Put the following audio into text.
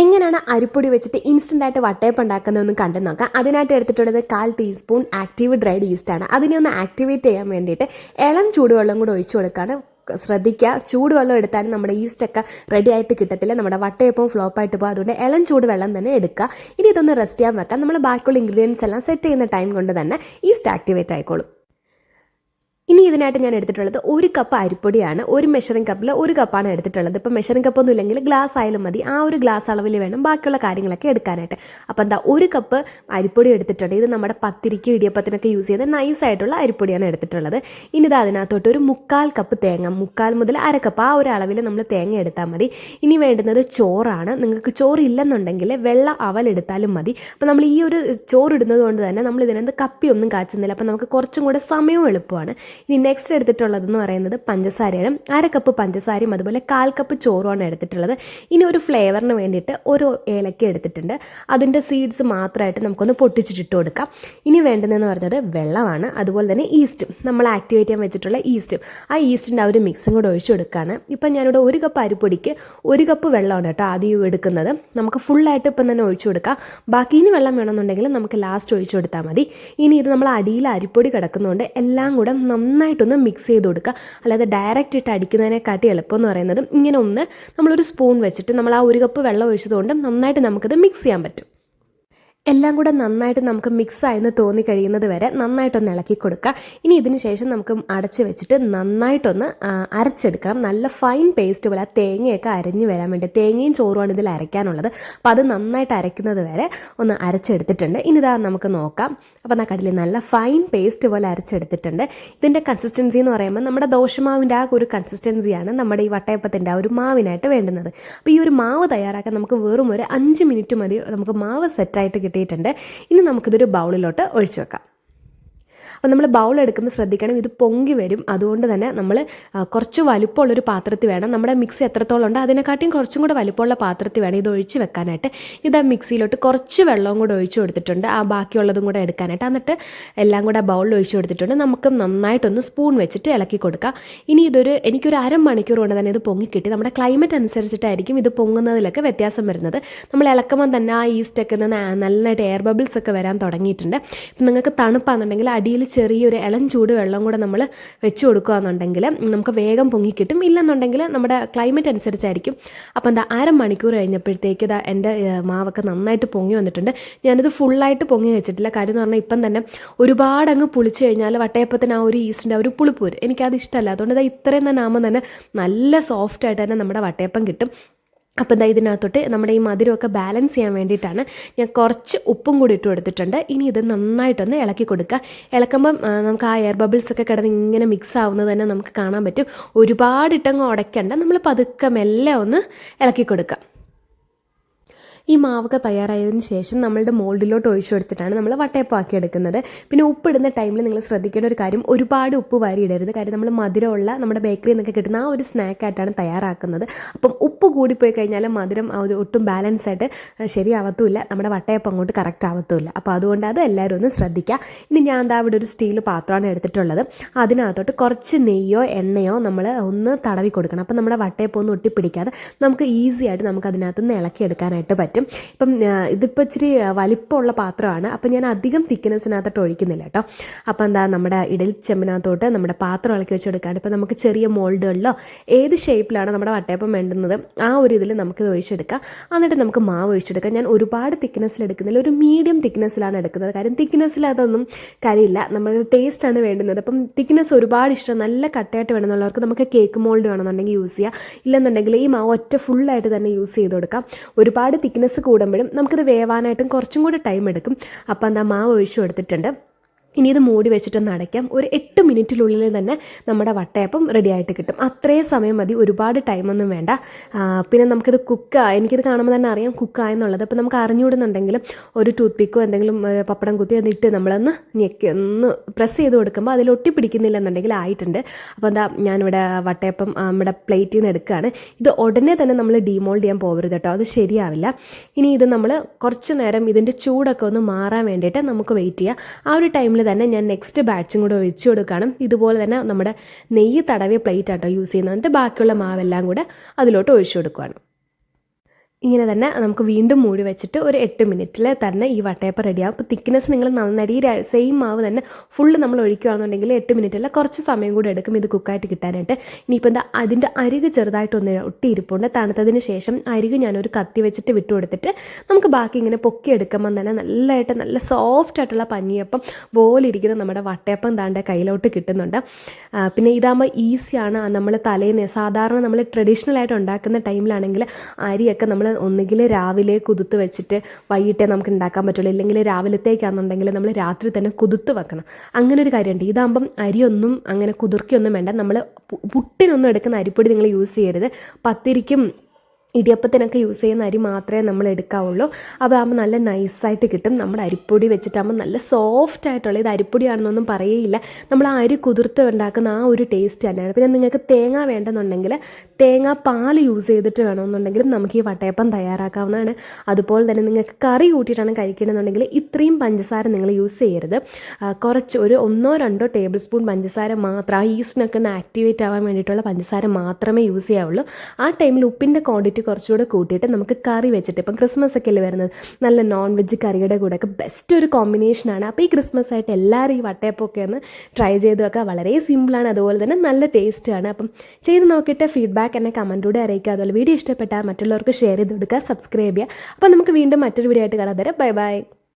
എങ്ങനെയാണ് അരിപ്പൊടി വെച്ചിട്ട് ഇൻസ്റ്റന്റ് ആയിട്ട് വട്ടയപ്പം ഉണ്ടാക്കുന്നതെന്ന് കണ്ടു നോക്കാം. അതിനായിട്ട് എടുത്തിട്ടുള്ളത് കാൽ ടീസ്പൂൺ ആക്റ്റീവ് ഡ്രൈഡ് ഈസ്റ്റ് ആണ്. അതിനെ ഒന്ന് ആക്ടിവേറ്റ് ചെയ്യാൻ വേണ്ടിയിട്ട് ഇളം ചൂടുവെള്ളം കൂടെ ഒഴിച്ചു കൊടുക്കാണ്. ശ്രദ്ധിക്കുക. ചൂടുവെള്ളം എടുത്താലും നമ്മുടെ ഈസ്റ്റൊക്കെ റെഡി ആയിട്ട് കിട്ടത്തില്ല. നമ്മുടെ വട്ടയപ്പവും ഫ്ലോപ്പായിട്ട് പോകും. അതുകൊണ്ട് ഇളം ചൂട് വെള്ളം തന്നെ എടുക്കുക. ഇനി ഇതൊന്ന് റെസ്റ്റ് ചെയ്യാൻ വെക്കാം. നമ്മൾ ബാക്കിയുള്ള ഇൻഗ്രീഡിയൻസ് എല്ലാം സെറ്റ് ചെയ്യുന്ന ടൈം കൊണ്ട് തന്നെ ഈസ്റ്റ് ആക്ടിവേറ്റ് ആയിക്കോളും. ഇനി ഇതിനായിട്ട് ഞാൻ എടുത്തിട്ടുള്ളത് ഒരു കപ്പ് അരിപ്പൊടിയാണ്. ഒരു മെഷറിംഗ് കപ്പിൽ ഒരു കപ്പാണ് എടുത്തിട്ടുള്ളത്. ഇപ്പം മെഷറിംഗ് കപ്പ് ഒന്നും ഇല്ലെങ്കിൽ ഗ്ലാസ് ആയാലും മതി. ആ ഒരു ഗ്ലാസ് അളവിൽ വേണം ബാക്കിയുള്ള കാര്യങ്ങളൊക്കെ എടുക്കാനായിട്ട്. അപ്പം എന്താ ഒരു കപ്പ് അരിപ്പൊടി എടുത്തിട്ടുണ്ട്. ഇത് നമ്മുടെ പത്തിരിക്ക് ഇടിയപ്പത്തിനൊക്കെ യൂസ് ചെയ്യുന്ന നൈസ് ആയിട്ടുള്ള അരിപ്പൊടിയാണ് എടുത്തിട്ടുള്ളത്. ഇനി ഇത് അതിനകത്തോട്ട് ഒരു മുക്കാൽ കപ്പ് തേങ്ങ മുക്കാൽ മുതൽ അര കപ്പ് ആ ഒരു അളവിൽ നമ്മൾ തേങ്ങ എടുത്താൽ മതി. ഇനി വേണ്ടുന്നത് ചോറാണ്. നിങ്ങൾക്ക് ചോറ് ഇല്ലെന്നുണ്ടെങ്കിൽ വെള്ള അവൽ എടുത്താലും മതി. അപ്പോൾ നമ്മൾ ഈ ഒരു ചോറ് ഇടുന്നത് കൊണ്ട് തന്നെ നമ്മൾ ഇതിനകത്ത് കപ്പിയൊന്നും കാച്ചുന്നില്ല. അപ്പോൾ നമുക്ക് കുറച്ചും കൂടെ സമയവും എളുപ്പമാണ്. ഇനി നെക്സ്റ്റ് എടുത്തിട്ടുള്ളതെന്ന് പറയുന്നത് പഞ്ചസാരയാണ്. അര കപ്പ് പഞ്ചസാരയും അതുപോലെ കാൽ കപ്പ് ചോറുമാണ് എടുത്തിട്ടുള്ളത്. ഇനി ഒരു ഫ്ലേവറിന് വേണ്ടിയിട്ട് ഒരു ഏലക്ക എടുത്തിട്ടുണ്ട്. അതിന്റെ സീഡ്സ് മാത്രമായിട്ട് നമുക്കൊന്ന് പൊട്ടിച്ചിട്ടിട്ട് കൊടുക്കാം. ഇനി വേണ്ടതെന്ന് പറയുന്നത് വെള്ളമാണ്. അതുപോലെ തന്നെ ഈസ്റ്റും നമ്മൾ ആക്ടിവേറ്റ് ചെയ്യാൻ വെച്ചിട്ടുള്ള ഈസ്റ്റും ആ ഈസ്റ്റിന്റെ ആ ഒരു മിക്സും കൂടെ ഒഴിച്ചു കൊടുക്കുകയാണ് ഇപ്പം ഞാനിവിടെ ഒരു കപ്പ് അരിപ്പൊടിക്ക് ഒരു കപ്പ് വെള്ളമാണ് കേട്ടോ ആദ്യം എടുക്കുന്നത്. നമുക്ക് ഫുള്ളായിട്ട് ഇപ്പം തന്നെ ഒഴിച്ചു കൊടുക്കാം. ബാക്കി ഇനി വെള്ളം വേണമെന്നുണ്ടെങ്കിൽ നമുക്ക് ലാസ്റ്റ് ഒഴിച്ചു കൊടുത്താൽ മതി. ഇനി ഇത് നമ്മൾ അടിയിൽ അരിപ്പൊടി കിടക്കുന്നതുകൊണ്ട് എല്ലാം കൂടെ നന്നായിട്ടൊന്ന് മിക്സ് ചെയ്ത് കൊടുക്കുക. അല്ലാതെ ഡയറക്റ്റ് ഇട്ട് അടിക്കുന്നതിനെക്കാട്ടി എളുപ്പം എന്ന് പറയുന്നത് ഇങ്ങനെ ഒന്ന് നമ്മളൊരു സ്പൂൺ വെച്ചിട്ട് നമ്മൾ ആ ഒരു കപ്പ് വെള്ളം ഒഴിച്ചതുകൊണ്ട് നന്നായിട്ട് നമുക്കത് മിക്സ് ചെയ്യാൻ പറ്റും. എല്ലാം കൂടെ നന്നായിട്ട് നമുക്ക് മിക്സ് ആയെന്ന് തോന്നി കഴിയുന്നത് വരെ നന്നായിട്ടൊന്ന് ഇളക്കി കൊടുക്കുക. ഇനി ഇതിന് ശേഷം നമുക്ക് അടച്ചു വെച്ചിട്ട് നന്നായിട്ടൊന്ന് അരച്ചെടുക്കണം. നല്ല ഫൈൻ പേസ്റ്റ് പോലെ തേങ്ങയൊക്കെ അരഞ്ഞ് വരാൻ വേണ്ടി തേങ്ങയും ചോറുമാണ് ഇതിൽ അരയ്ക്കാനുള്ളത്. അപ്പോൾ അത് നന്നായിട്ട് അരയ്ക്കുന്നത് വരെ ഒന്ന് അരച്ചെടുത്തിട്ടുണ്ട്. ഇനി ഇതാ നമുക്ക് നോക്കാം. അപ്പോൾ ആ കടലിൽ നല്ല ഫൈൻ പേസ്റ്റ് പോലെ അരച്ചെടുത്തിട്ടുണ്ട്. ഇതിന്റെ കൺസിസ്റ്റൻസി എന്ന് പറയുമ്പോൾ നമ്മുടെ ദോശമാവിന്റെ ആ ഒരു കൺസിസ്റ്റൻസിയാണ് നമ്മുടെ ഈ വട്ടയപ്പത്തിന്റെ ആ ഒരു മാവിനായിട്ട് വേണ്ടുന്നത്. അപ്പോൾ ഈ ഒരു മാവ് തയ്യാറാക്കാൻ നമുക്ക് വെറും ഒരു അഞ്ച് മിനിറ്റ് മതി. നമുക്ക് മാവ് സെറ്റായിട്ട് കിട്ടിയിട്ടുണ്ട്. ഇനി നമുക്കിതൊരു ബൗളിലോട്ട് ഒഴിച്ചു വെക്കാം. അപ്പോൾ നമ്മൾ ബൗൾ എടുക്കുമ്പോൾ ശ്രദ്ധിക്കണം ഇത് പൊങ്ങി വരും. അതുകൊണ്ട് തന്നെ നമ്മൾ കുറച്ച് വലുപ്പമുള്ളൊരു പാത്രത്തിൽ വേണം. നമ്മുടെ മിക്സി എത്രത്തോളം ഉണ്ട് അതിനെക്കാട്ടിയും കുറച്ചും കൂടെ വലുപ്പമുള്ള പാത്രത്തിൽ വേണം ഇത് ഒഴിച്ച് വെക്കാനായിട്ട്. ഇത് ആ മിക്സിയിലോട്ട് കുറച്ച് വെള്ളവും കൂടെ ഒഴിച്ച് കൊടുത്തിട്ടുണ്ട്. ആ ബാക്കിയുള്ളതും കൂടെ എടുക്കാനായിട്ട്. എന്നിട്ട് എല്ലാം കൂടെ ബൗളിൽ ഒഴിച്ച് കൊടുത്തിട്ടുണ്ട്. നമുക്ക് നന്നായിട്ടൊന്ന് സ്പൂൺ വെച്ചിട്ട് ഇളക്കി കൊടുക്കാം. ഇനി ഇതൊരു എനിക്കൊരു അരമണിക്കൂർ കൊണ്ട് തന്നെ ഇത് പൊങ്ങിക്കിട്ടി. നമ്മുടെ ക്ലൈമറ്റ് അനുസരിച്ചിട്ടായിരിക്കും ഇത് പൊങ്ങുന്നതിലൊക്കെ വ്യത്യാസം വരുന്നത്. നമ്മൾ ഇളക്കുമ്പോൾ തന്നെ ആ ഈസ്റ്റൊക്കെ നിന്ന് നല്ലതായിട്ട് എയർ ബബിൾസ് ഒക്കെ വരാൻ തുടങ്ങിയിട്ടുണ്ട്. നിങ്ങൾക്ക് തണുപ്പാണെന്നുണ്ടെങ്കിൽ അടിയിൽ ചെറിയൊരു ഇളം ചൂട് വെള്ളം കൂടെ നമ്മൾ വെച്ച് കൊടുക്കുകയെന്നുണ്ടെങ്കിൽ നമുക്ക് വേഗം പൊങ്ങിക്കിട്ടും ഇല്ലെന്നുണ്ടെങ്കിൽ നമ്മുടെ ക്ലൈമറ്റ് അനുസരിച്ചായിരിക്കും. അപ്പോൾ എന്താ അരമണിക്കൂർ കഴിഞ്ഞപ്പോഴത്തേക്ക് ഇതാ എന്റെ മാവൊക്കെ നന്നായിട്ട് പൊങ്ങി വന്നിട്ടുണ്ട്. ഞാനിത് ഫുള്ളായിട്ട് പൊങ്ങി വെച്ചിട്ടില്ല. കാര്യം എന്ന് പറഞ്ഞാൽ ഇപ്പം തന്നെ ഒരുപാട് അങ്ങ് പുളിച്ചു കഴിഞ്ഞാൽ വട്ടയപ്പത്തിന് ആ ഒരു ഈസ്റ്റിന്റെ ആ ഒരു പുളിപ്പൂര് എനിക്കത് ഇഷ്ടമല്ല അതുകൊണ്ട് ഇതാ ഇത്രയും തന്നെ ആകുമ്പോൾ തന്നെ നല്ല സോഫ്റ്റായിട്ട് തന്നെ നമ്മുടെ വട്ടയപ്പം കിട്ടും. അപ്പോൾ ഇതാ ഇതിനകത്തോട്ട് നമ്മുടെ ഈ മധുരമൊക്കെ ബാലൻസ് ചെയ്യാൻ വേണ്ടിയിട്ടാണ് ഞാൻ കുറച്ച് ഉപ്പും കൂടി ഇട്ട് കൊടുത്തിട്ടുണ്ട്. ഇനി ഇത് നന്നായിട്ടൊന്ന് ഇളക്കി കൊടുക്കുക. ഇളക്കുമ്പം നമുക്ക് ആ എയർ ബബിൾസ് ഒക്കെ കിടന്ന് ഇങ്ങനെ മിക്സ് ആവുന്നത് തന്നെ നമുക്ക് കാണാൻ പറ്റും. ഒരുപാട് ഇട്ടങ്ങ് ഉടയ്ക്കണ്ട. നമ്മൾ പതുക്കെ മെല്ലെ ഒന്ന് ഇളക്കി കൊടുക്കുക. ഈ മാവൊക്കെ തയ്യാറായതിനു ശേഷം നമ്മളുടെ മോൾഡിലോട്ട് ഒഴിച്ചു കൊടുത്തിട്ടാണ് നമ്മൾ വട്ടയപ്പാക്കി എടുക്കുന്നത്. പിന്നെ ഉപ്പിടുന്ന ടൈമിൽ നിങ്ങൾ ശ്രദ്ധിക്കേണ്ട ഒരു കാര്യം ഒരുപാട് ഉപ്പ് വാരി ഇടരുത് കാര്യം നമ്മൾ മധുരമുള്ള നമ്മുടെ ബേക്കറിയിൽ നിന്നൊക്കെ കിട്ടുന്ന ആ ഒരു സ്നാക്കായിട്ടാണ് തയ്യാറാക്കുന്നത്. അപ്പം ഉപ്പ് കൂടിപ്പോയി കഴിഞ്ഞാൽ മധുരം അത് ഒട്ടും ബാലൻസ് ആയിട്ട് ശരിയാവത്തുമില്ല നമ്മുടെ വട്ടയപ്പം അങ്ങോട്ട് കറക്റ്റ് ആവത്തുമില്ല അപ്പോൾ അതുകൊണ്ട് അത് എല്ലാവരും ഒന്ന് ശ്രദ്ധിക്കുക. ഇനി ഞാൻ എന്താ ഇവിടെ ഒരു സ്റ്റീൽ പാത്രമാണ് എടുത്തിട്ടുള്ളത്. അതിനകത്തോട്ട് കുറച്ച് നെയ്യോ എണ്ണയോ നമ്മൾ ഒന്ന് തടവി കൊടുക്കണം. അപ്പം നമ്മുടെ വട്ടയപ്പം ഒന്നും ഒട്ടിപ്പിടിക്കാതെ നമുക്ക് ഈസി ആയിട്ട് നമുക്ക് അതിനകത്ത് നിന്ന് ഇളക്കിയെടുക്കാനായിട്ട് പറ്റും. ഇപ്പം ആ, ഇതിപ്പോൾ ഇച്ചിരി വലിപ്പമുള്ള പാത്രമാണ്. അപ്പം ഞാൻ അധികം തിക്നെസ്സിനകത്തോട്ട് ഒഴിക്കുന്നില്ല കേട്ടോ. അപ്പം എന്താ നമ്മുടെ ഇഡലി ചെമ്പിനകത്തോട്ട് നമ്മുടെ പാത്രം ഇളക്കി വെച്ചെടുക്കാണ് ഇപ്പം നമുക്ക് ചെറിയ മോൾഡുകളിലോ ഏത് ഷേപ്പിലാണ് നമ്മുടെ വട്ടയപ്പം വേണ്ടുന്നത് ആ ഒരു ഇതിൽ നമുക്കിത് ഒഴിച്ചെടുക്കാം. എന്നിട്ട് നമുക്ക് മാവ് ഒഴിച്ചെടുക്കാം. ഞാൻ ഒരുപാട് തിക്നെസ്സിൽ എടുക്കുന്നില്ല. ഒരു മീഡിയം തിക്നെസ്സിലാണ് എടുക്കുന്നത്. കാര്യം തിക്നെസ്സിൽ അതൊന്നും കാര്യമില്ല. നമ്മൾ ടേസ്റ്റാണ് വേണ്ടുന്നത്. അപ്പം തിക്നെസ് ഒരുപാട് ഇഷ്ടം. നല്ല കട്ടയായിട്ട് വേണമെന്നുള്ളവർക്ക് നമുക്ക് കേക്ക് മോൾഡ് വേണമെന്നുണ്ടെങ്കിൽ യൂസ് ചെയ്യാം. ഇല്ലെന്നുണ്ടെങ്കിൽ ഈ മാവ് ഒറ്റ ഫുള്ളായിട്ട് തന്നെ യൂസ് ചെയ്ത് കൊടുക്കാം. ഒരുപാട് തിക്നെസ് കൂടുമ്പോഴും നമുക്കിത് വേവാനായിട്ടും കുറച്ചും കൂടി ടൈം എടുക്കും അപ്പം എന്താ മാവ് ഒഴിച്ചു കൊടുത്തിട്ടുണ്ട്. ഇനി ഇത് മൂടി വെച്ചിട്ടൊന്ന് അടയ്ക്കാം ഒരു എട്ട് മിനിറ്റിനുള്ളിൽ തന്നെ നമ്മുടെ വട്ടയപ്പം റെഡി ആയിട്ട് കിട്ടും. അത്രയും സമയം മതി. ഒരുപാട് ടൈമൊന്നും വേണ്ട. പിന്നെ നമുക്കിത് കുക്ക് എനിക്കിത് കാണുമ്പോൾ തന്നെ അറിയാം കുക്കായെന്നുള്ളത് അപ്പോൾ നമുക്ക് അറിഞ്ഞുവിടുന്നുണ്ടെങ്കിലും ഒരു ടൂത്ത് പിക്കോ എന്തെങ്കിലും പപ്പടം കുത്തി അതിട്ട് നമ്മളൊന്ന് ഞെക്കി ഒന്ന് പ്രസ് ചെയ്ത് കൊടുക്കുമ്പോൾ അതിൽ ഒട്ടി പിടിക്കുന്നില്ല എന്നുണ്ടെങ്കിൽ ആയിട്ടുണ്ട്. അപ്പോൾ എന്താ ഞാനിവിടെ വട്ടയപ്പം നമ്മുടെ പ്ലേറ്റിൽ നിന്ന് എടുക്കുകയാണ് ഇത് ഉടനെ തന്നെ നമ്മൾ ഡീമോൾഡ് ചെയ്യാൻ പോകരുത് കേട്ടോ. അത് ശരിയാവില്ല. ഇനി ഇത് നമ്മൾ കുറച്ച് നേരം ഇതിന്റെ ചൂടൊക്കെ ഒന്ന് മാറാൻ വേണ്ടിയിട്ട് നമുക്ക് വെയിറ്റ് ചെയ്യാം. ആ ഒരു ടൈമിൽ തന്നെ ഞാൻ നെക്സ്റ്റ് ബാച്ചും കൂടെ ഒഴിച്ച് കൊടുക്കണം. ഇതുപോലെ തന്നെ നമ്മുടെ നെയ്യ് തടവിയ പ്ലേറ്റ് ആട്ടോ യൂസ് ചെയ്യുന്നത്. എന്നിട്ട് ബാക്കിയുള്ള മാവെല്ലാം കൂടെ അതിലോട്ട് ഒഴിച്ചു കൊടുക്കുകയാണ് ഇങ്ങനെ തന്നെ നമുക്ക് വീണ്ടും മൂടി വെച്ചിട്ട് ഒരു എട്ട് മിനിറ്റിൽ തന്നെ ഈ വട്ടയപ്പം റെഡിയാവും. അപ്പോൾ തിക്നെസ് നിങ്ങൾ നന്നായിട്ട് ഈ സെയിം മാവ് തന്നെ ഫുള്ള് നമ്മൾ ഒഴിക്കുകയാണെന്നുണ്ടെങ്കിൽ എട്ട് മിനിറ്റ് അല്ല കുറച്ച് സമയം കൂടി എടുക്കും ഇത് കുക്കായിട്ട് കിട്ടാനായിട്ട്. ഇനിയിപ്പോൾ എന്താ അതിന്റെ അരിക് ചെറുതായിട്ടൊന്ന് ഒട്ടിയിരിപ്പുണ്ട്. തണുത്തതിന് ശേഷം അരിക് ഞാനൊരു കത്തി വെച്ചിട്ട് വിട്ടു കൊടുത്തിട്ട് നമുക്ക് ബാക്കി ഇങ്ങനെ പൊക്കിയെടുക്കുമ്പം തന്നെ നല്ലതായിട്ട് നല്ല സോഫ്റ്റ് ആയിട്ടുള്ള പഞ്ഞിയപ്പം പോലെ ഇരിക്കുന്ന നമ്മുടെ വട്ടയപ്പം താണ്ട കയ്യിലോട്ട് കിട്ടുന്നുണ്ട്. പിന്നെ ഇതാകുമ്പോൾ ഈസിയാണ് നമ്മൾ തലേന്ന് സാധാരണ നമ്മൾ ട്രഡീഷണൽ ആയിട്ട് ഉണ്ടാക്കുന്ന ടൈമിലാണെങ്കിൽ അരിയൊക്കെ നമ്മൾ ഒന്നുകിൽ രാവിലെ കുതിർത്ത് വെച്ചിട്ട് വൈകിട്ടേ നമുക്ക് ഉണ്ടാക്കാൻ പറ്റുള്ളൂ. ഇല്ലെങ്കിൽ രാവിലത്തേക്കാണെന്നുണ്ടെങ്കിൽ നമ്മൾ രാത്രി തന്നെ കുതിർത്ത് വെക്കണം. അങ്ങനെ ഒരു കാര്യമുണ്ട് ഇതാകുമ്പം അരിയൊന്നും അങ്ങനെ കുതിർക്കിയൊന്നും വേണ്ട. നമ്മൾ പുട്ടിനൊന്നും എടുക്കുന്ന അരിപ്പൊടി നിങ്ങൾ യൂസ് ചെയ്യരുത്. പത്തിരിക്കും ഇടിയപ്പത്തിനൊക്കെ യൂസ് ചെയ്യുന്ന അരി മാത്രമേ നമ്മൾ എടുക്കാവുള്ളൂ. അപ്പോൾ ആകുമ്പോൾ നല്ല നൈസായിട്ട് കിട്ടും. നമ്മൾ അരിപ്പൊടി വെച്ചിട്ടാകുമ്പോൾ നല്ല സോഫ്റ്റ് ആയിട്ടുള്ള ഇത് അരിപ്പൊടിയാണെന്നൊന്നും പറയേയില്ല. നമ്മൾ ആ അരി കുതിർത്ത് ഉണ്ടാക്കുന്ന ആ ഒരു ടേസ്റ്റ് തന്നെയാണ്. പിന്നെ നിങ്ങൾക്ക് തേങ്ങ വേണ്ടെന്നുണ്ടെങ്കിൽ തേങ്ങ പാൽ യൂസ് ചെയ്തിട്ട് വേണമെന്നുണ്ടെങ്കിലും നമുക്ക് ഈ വട്ടയപ്പം തയ്യാറാക്കാവുന്നതാണ്. അതുപോലെ തന്നെ നിങ്ങൾക്ക് കറി കൂട്ടിയിട്ടാണ് കഴിക്കണമെന്നുണ്ടെങ്കിൽ ഇത്രയും പഞ്ചസാര നിങ്ങൾ യൂസ് ചെയ്യരുത്. കുറച്ച് ഒരു ഒന്നോ രണ്ടോ ടേബിൾ സ്പൂൺ പഞ്ചസാര മാത്രം ആ ഈസ്റ്റിനൊക്കെ ഒന്ന് ആക്ടിവേറ്റ് ആവാൻ വേണ്ടിയിട്ടുള്ള പഞ്ചസാര മാത്രമേ യൂസ് ചെയ്യാവുള്ളൂ. ആ ടൈമിൽ ഉപ്പിന്റെ ക്വാണ്ടിറ്റി കുറച്ചുകൂടെ കൂട്ടിയിട്ട് നമുക്ക് കറി വെച്ചിട്ട് ഇപ്പം ക്രിസ്മസ് ഒക്കെ അല്ലേ വരുന്നത്. നല്ല നോൺ വെജ് കറിയുടെ കൂടെ ഒക്കെ ബെസ്റ്റ് ഒരു കോമ്പിനേഷനാണ് അപ്പോൾ ഈ ക്രിസ്മസ് ആയിട്ട് എല്ലാവരും ഈ വട്ടയപ്പൊക്കെ ഒന്ന് ട്രൈ ചെയ്ത് വെക്കുക. വളരെ സിമ്പിളാണ് അതുപോലെ തന്നെ നല്ല ടേസ്റ്റാണ് അപ്പം ചെയ്ത് നോക്കിയിട്ട് ഫീഡ്ബാക്ക് എന്നെ കമന്റൂടെ അറിയിക്കുക. അതുപോലെ വീഡിയോ ഇഷ്ടപ്പെട്ടാൽ മറ്റുള്ളവർക്ക് ഷെയർ ചെയ്ത് കൊടുക്കുക. സബ്സ്ക്രൈബ് ചെയ്യുക. അപ്പോൾ നമുക്ക് വീണ്ടും മറ്റൊരു വീഡിയോ ആയിട്ട് കാണാൻ തരാം ബൈ ബൈ